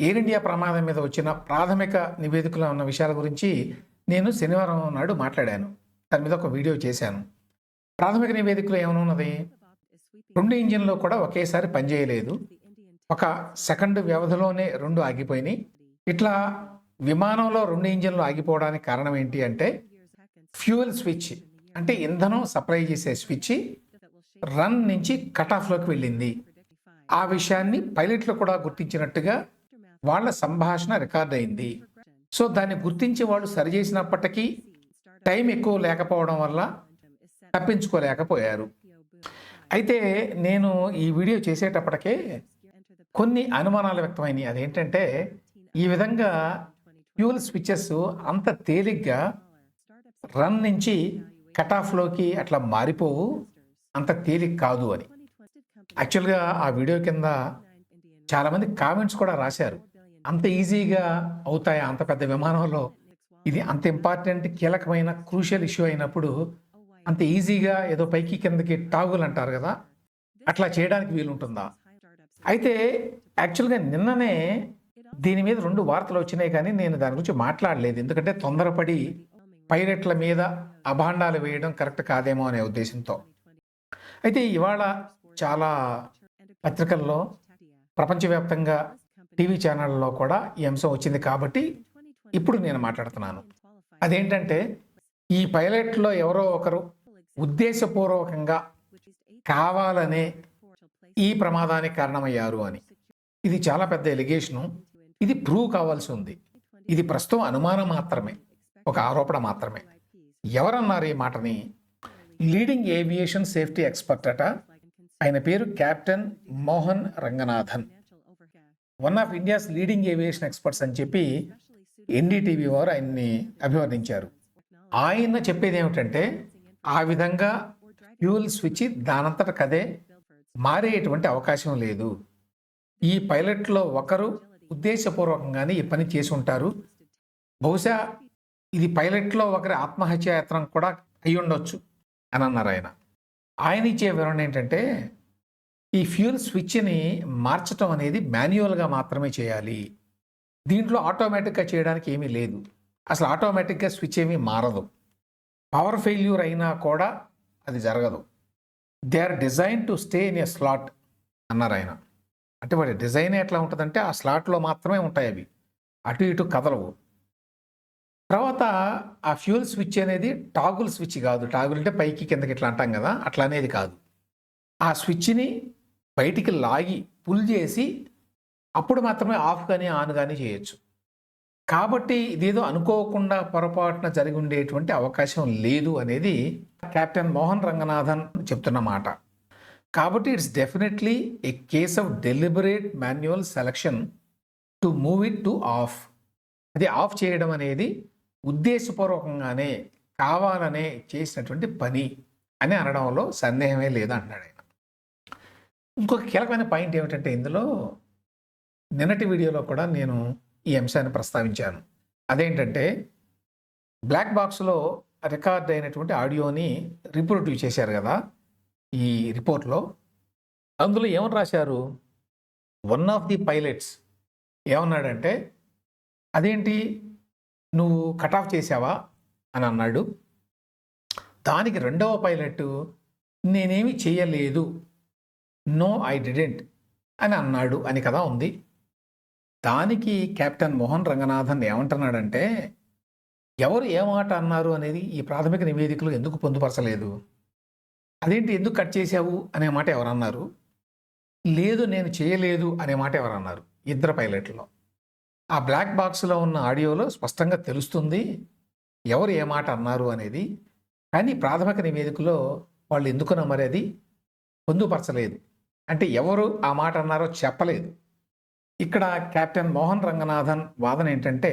Air India ప్రమాదం మీద వచ్చిన ప్రాథమిక నివేదికలో ఉన్న విషయాల గురించి నేను శనివారం నాడు మాట్లాడాను. దాని మీద ఒక వీడియో చేశాను. ప్రాథమిక నివేదికలో ఏమనున్నది? రెండు ఇంజిన్లు కూడా ఒకేసారి పనిచేయలేదు. ఒక సెకండ్ వ్యవధిలోనే రెండు ఆగిపోయినాయి. ఇట్లా విమానంలో రెండు ఇంజిన్లు ఆగిపోవడానికి కారణం ఏంటి అంటే ఫ్యూయల్ స్విచ్ అంటే ఇంధనం సప్లై చేసే స్విచ్ రన్ నుంచి కట్ ఆఫ్లోకి వెళ్ళింది. ఆ విషయాన్ని పైలట్లు కూడా గుర్తించినట్టుగా వాళ్ళ సంభాషణ రికార్డ్ అయింది. సో దాన్ని గుర్తించి వాళ్ళు సరిచేసినప్పటికీ టైం ఎక్కువ లేకపోవడం వల్ల తప్పించుకోలేకపోయారు. అయితే నేను ఈ వీడియో చేసేటప్పటికే కొన్ని అనుమానాలు వ్యక్తమైనవి అదేంటంటే ఈ విధంగా ఫ్యూల్ స్విచ్చెస్ అంత తేలిగ్గా రన్ నుంచి కట్ ఆఫ్లోకి అట్లా మారిపోవు అంత తేలిక కాదు అని. యాక్చువల్గా ఆ వీడియో కింద చాలామంది కామెంట్స్ కూడా రాశారు. అంత ఈజీగా అవుతాయా? అంత పెద్ద విమానంలో? ఇది అంత ఇంపార్టెంట్ కీలకమైన క్రూషియల్ ఇష్యూ అయినప్పుడు అంత ఈజీగా ఏదో పైకి కిందకి టాగులు అంటారు కదా? అట్లా చేయడానికి వీలుంటుందా? అయితే యాక్చువల్గా నిన్ననే దీని మీద రెండు వార్తలు వచ్చినాయి కానీ నేను దాని గురించి మాట్లాడలేదు. ఎందుకంటే తొందరపడి పైలట్ల మీద అభాండాలు వేయడం కరెక్ట్ కాదేమో అనే ఉద్దేశంతో. అయితే ఇవాళ చాలా పత్రికల్లో ప్రపంచవ్యాప్తంగా టీవీ ఛానళ్ళలో కూడా ఈ అంశం వచ్చింది కాబట్టి ఇప్పుడు నేను మాట్లాడుతున్నాను. అదేంటంటే ఈ పైలట్లో ఎవరో ఒకరు ఉద్దేశపూర్వకంగా కావాలనే ఈ ప్రమాదానికి కారణమయ్యారు అని. ఇది చాలా పెద్ద ఎలిగేషను. ఇది ప్రూవ్ కావాల్సి ఉంది. ఇది ప్రస్తుతం అనుమానం మాత్రమే. ఒక ఆరోపణ మాత్రమే. ఎవరన్నారు ఈ మాటని? లీడింగ్ ఏవియేషన్ సేఫ్టీ ఎక్స్పర్ట్ అట. ఆయన పేరు captain Mohan Ranganathan. One of India's leading aviation experts అని చెప్పి ఎన్డీటీవీ వారు ఆయన్ని అభివర్ణించారు. ఆయన చెప్పేది ఏమిటంటే ఆ విధంగా ఫ్యూల్ స్విచ్ దానంతట కదే మారేటువంటి అవకాశం లేదు. ఈ పైలట్లో ఒకరు ఉద్దేశపూర్వకంగానే ఈ పని చేసి ఉంటారు. బహుశా ఇది పైలట్లో ఒకరి ఆత్మహత్యాయత్నం కూడా అయి ఉండొచ్చు అని అన్నారు ఆయన. ఆయన ఇచ్చే వివరణ ఏంటంటే ఈ ఫ్యూల్ స్విచ్ని మార్చటం అనేది మాన్యువల్గా మాత్రమే చేయాలి. దీంట్లో ఆటోమేటిక్గా చేయడానికి ఏమీ లేదు. అసలు ఆటోమేటిక్గా స్విచ్ ఏమీ మారదు. పవర్ ఫెయిల్యూర్ అయినా కూడా అది జరగదు. They are design to stay in a slot అన్నారు ఆయన. అంటే వాడి డిజైన్ ఎట్లా ఉంటుందంటే ఆ స్లాట్లో మాత్రమే ఉంటాయి అవి. అటు ఇటు కదలవు. తర్వాత ఆ ఫ్యూల్ స్విచ్ అనేది టాగుల్ స్విచ్ కాదు. టాగుల్ అంటే పైకి కిందకి ఇట్లా అంటాం కదా అట్లా అనేది కాదు. ఆ స్విచ్ని బయటికి లాగి పుల్ చేసి అప్పుడు మాత్రమే ఆఫ్ కానీ ఆన్ కానీ చేయొచ్చు. కాబట్టి ఇదేదో అనుకోకుండా పొరపాటున జరిగి ఉండేటువంటి అవకాశం లేదు అనేది కెప్టెన్ మోహన్ రంగనాథన్ చెప్తున్న మాట. కాబట్టి it's definitely a case of deliberate manual selection to move it to off. అది ఆఫ్ చేయడం అనేది ఉద్దేశపూర్వకంగానే కావాలనే చేసినటువంటి పని అని అనడంలో సందేహమే లేదు అంటున్నాడు ఆయన. ఇంకొక కీలకమైన పాయింట్ ఏమిటంటే ఇందులో నిన్నటి వీడియోలో కూడా నేను ఈ అంశాన్ని ప్రస్తావించాను. అదేంటంటే బ్లాక్ బాక్స్లో రికార్డ్ అయినటువంటి ఆడియోని రిప్రొడ్యూస్ చేశారు కదా ఈ రిపోర్ట్లో. అందులో ఏమని రాశారు? వన్ ఆఫ్ ది పైలట్స్ ఏమన్నాడంటే అదేంటి? నువ్వు కట్ ఆఫ్ చేసావా అని అన్నాడు. దానికి రెండవ పైలట్ నేనేమి చేయలేదు. నో ఐ డిడెంట్ అని అన్నాడు అని కదా ఉంది. దానికి కెప్టెన్ మోహన్ రంగనాథన్ ఏమంటున్నాడంటే ఎవరు ఏ మాట అన్నారు అనేది ఈ ప్రాథమిక నివేదికలు ఎందుకు పొందుపరచలేదు? అదేంటి ఎందుకు కట్ చేశావు అనే మాట ఎవరన్నారు? లేదు నేను చేయలేదు అనే మాట ఎవరన్నారు? ఇద్దరు పైలట్లో. ఆ బ్లాక్ బాక్స్లో ఉన్న ఆడియోలో స్పష్టంగా తెలుస్తుంది ఎవరు ఏ మాట అన్నారు అనేది కానీ ప్రాథమిక నివేదికలో వాళ్ళు ఎందుకు మరి అది పొందుపరచలేదు. అంటే ఎవరు ఆ మాట అన్నారో చెప్పలేదు. ఇక్కడ కెప్టెన్ మోహన్ రంగనాథన్ వాదన ఏంటంటే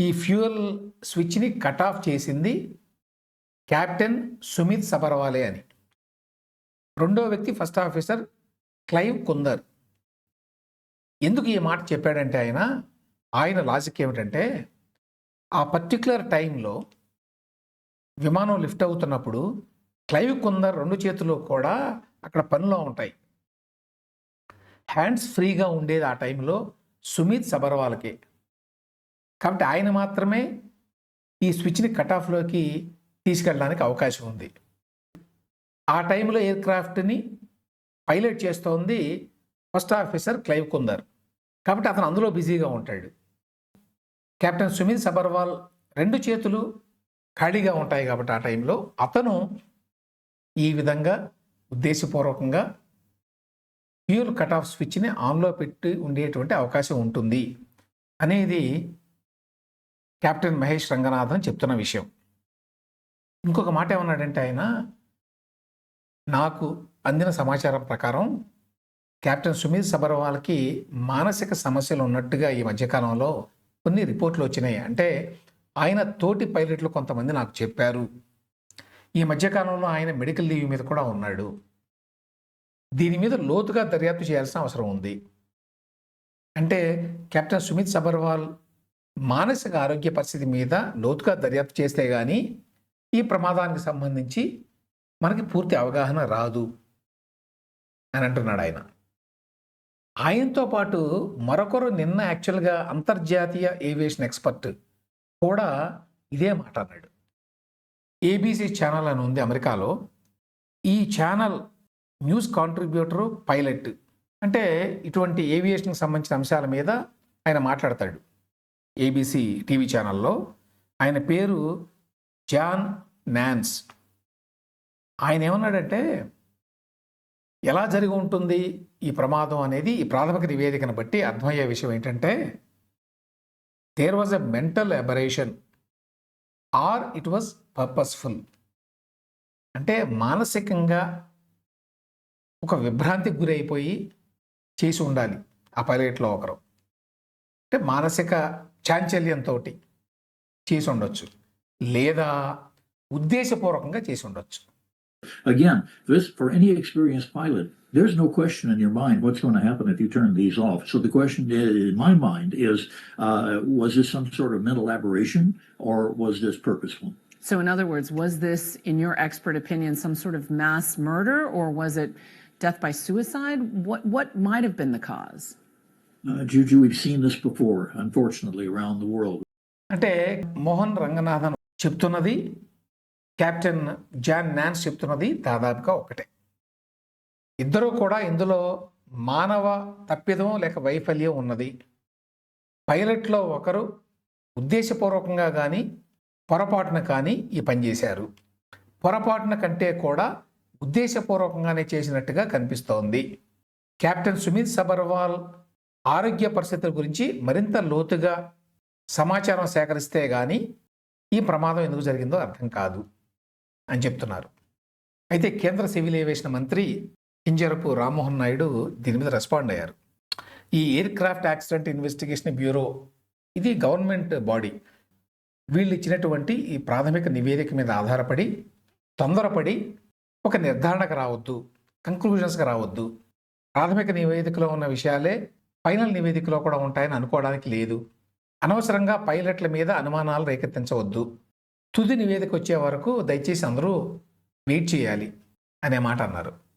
ఈ ఫ్యూయల్ స్విచ్ని కట్ ఆఫ్ చేసింది కెప్టెన్ సుమిత్ సబర్వాలే అని. రెండో వ్యక్తి ఫస్ట్ ఆఫీసర్ క్లైవ్ కుందర్. ఎందుకు ఈ మాట చెప్పాడంటే ఆయన ఆయన లాజిక్ ఏమిటంటే ఆ పర్టిక్యులర్ టైంలో విమానం లిఫ్ట్ అవుతున్నప్పుడు క్లైవ్ కుందర్ రెండు చేతులు కూడా అక్కడ పనిలో ఉంటాయి. హ్యాండ్స్ ఫ్రీగా ఉండేది ఆ టైంలో సుమిత్ సబర్వాల్కే. కాబట్టి ఆయన మాత్రమే ఈ స్విచ్ని కట్ ఆఫ్లోకి తీసుకెళ్ళడానికి అవకాశం ఉంది. ఆ టైంలో ఎయిర్ క్రాఫ్ట్ని పైలట్ చేస్తోంది ఫస్ట్ ఆఫీసర్ క్లైవ్ కుందర్. కాబట్టి అతను అందులో బిజీగా ఉంటాడు. కెప్టెన్ సుమిత్ సబర్వాల్ రెండు చేతులు ఖాళీగా ఉంటాయి కాబట్టి ఆ టైంలో అతను ఈ విధంగా ఉద్దేశపూర్వకంగా ఫ్యూల్ కట్ ఆఫ్ స్విచ్ని ఆన్లో పెట్టి ఉండేటువంటి అవకాశం ఉంటుంది అనేది కెప్టెన్ మహేష్ రంగనాథన్ చెప్తున్న విషయం. ఇంకొక మాట ఏమన్నాడంటే ఆయన నాకు అందిన సమాచారం ప్రకారం కెప్టెన్ సుమిత్ సబర్వాల్కి మానసిక సమస్యలు ఉన్నట్టుగా ఈ మధ్యకాలంలో కొన్ని రిపోర్ట్లు వచ్చినాయి. అంటే ఆయన తోటి పైలట్లు కొంతమంది నాకు చెప్పారు. ఈ మధ్యకాలంలో ఆయన మెడికల్ లీవ్ మీద కూడా ఉన్నాడు. దీని మీద లోతుగా దర్యాప్తు చేయాల్సిన అవసరం ఉంది. అంటే కెప్టెన్ సుమిత్ సబర్వాల్ మానసిక ఆరోగ్య పరిస్థితి మీద లోతుగా దర్యాప్తు చేస్తే కానీ ఈ ప్రమాదానికి సంబంధించి మనకి పూర్తి అవగాహన రాదు అని అంటున్నాడు ఆయన. ఆయనతో పాటు మరొకరు నిన్న యాక్చువల్గా అంతర్జాతీయ ఏవియేషన్ ఎక్స్పర్ట్ కూడా ఇదే మాట అన్నాడు. ఏబీసీ ఛానల్ అని ఉంది అమెరికాలో. ఈ ఛానల్ న్యూస్ కాంట్రిబ్యూటరు పైలట్ అంటే ఇటువంటి ఏవియేషన్కి సంబంధించిన అంశాల మీద ఆయన మాట్లాడతాడు. ఏబీసీ టీవీ ఛానల్లో ఆయన పేరు జాన్ నాన్స్. ఆయన ఏమన్నాడంటే ఎలా జరిగి ఉంటుంది ఈ ప్రమాదం అనేది ఈ ప్రాథమిక నివేదికను బట్టి అర్థమయ్యే విషయం ఏంటంటే there was a mental aberration or it was purposeful అంటే మానసికంగా ఒక విభ్రాంతికి గురైపోయి చేసి ఉండాలి ఆ పైలట్లో ఒకరు అంటే మానసిక చాంచల్యంతో చేసి ఉండొచ్చు లేదా ఉద్దేశపూర్వకంగా చేసి ఉండొచ్చు Again, this for any experienced pilot, there's no question in your mind what's going to happen if you turn these off. So the question in my mind is, uh, was this some sort of mental aberration or was this purposeful? So, in other words, was this, in your expert opinion, some sort of mass murder or was it death by suicide? What, what might have been the cause? Uh, Juju, we've seen this before, unfortunately, around the world. అంటే మోహన్ రంగనాథన్ చెప్తున్నది captain John naans చెప్తున్నది దాదాపుగా ఒకటే ఇద్దరూ కూడా ఇందులో మానవ తప్పిదం లేక వైఫల్యం ఉన్నది పైలట్లో ఒకరు ఉద్దేశపూర్వకంగా కానీ పొరపాటున కానీ ఈ పని చేశారు. పొరపాటున కంటే కూడా ఉద్దేశపూర్వకంగానే చేసినట్టుగా కనిపిస్తోంది. కెప్టెన్ సుమిత్ సబర్వాల్ ఆరోగ్య పరిస్థితుల గురించి మరింత లోతుగా సమాచారం సేకరిస్తే కానీ ఈ ప్రమాదం ఎందుకు జరిగిందో అర్థం కాదు అని చెప్తున్నారు. అయితే కేంద్ర సివిల్ ఏవియేషన్ మంత్రి కింజరపు రామ్మోహన్ నాయుడు దీని మీద రెస్పాండ్ అయ్యారు. ఈ aircraft accident investigation bureau ఇది గవర్నమెంట్ బాడీ. వీళ్ళు ఇచ్చినటువంటి ఈ ప్రాథమిక నివేదిక మీద ఆధారపడి తొందరపడి ఒక నిర్ధారణకు రావద్దు కంక్లూజన్స్కి రావద్దు. ప్రాథమిక నివేదికలో ఉన్న విషయాలే ఫైనల్ నివేదికలో కూడా ఉంటాయని అనుకోవడానికి లేదు. అనవసరంగా పైలట్ల మీద అనుమానాలు రేకెత్తించవద్దు. తుది నివేదిక వచ్చే వరకు దయచేసి అందరూ వెయిట్ చేయాలి అనే మాట అన్నారు.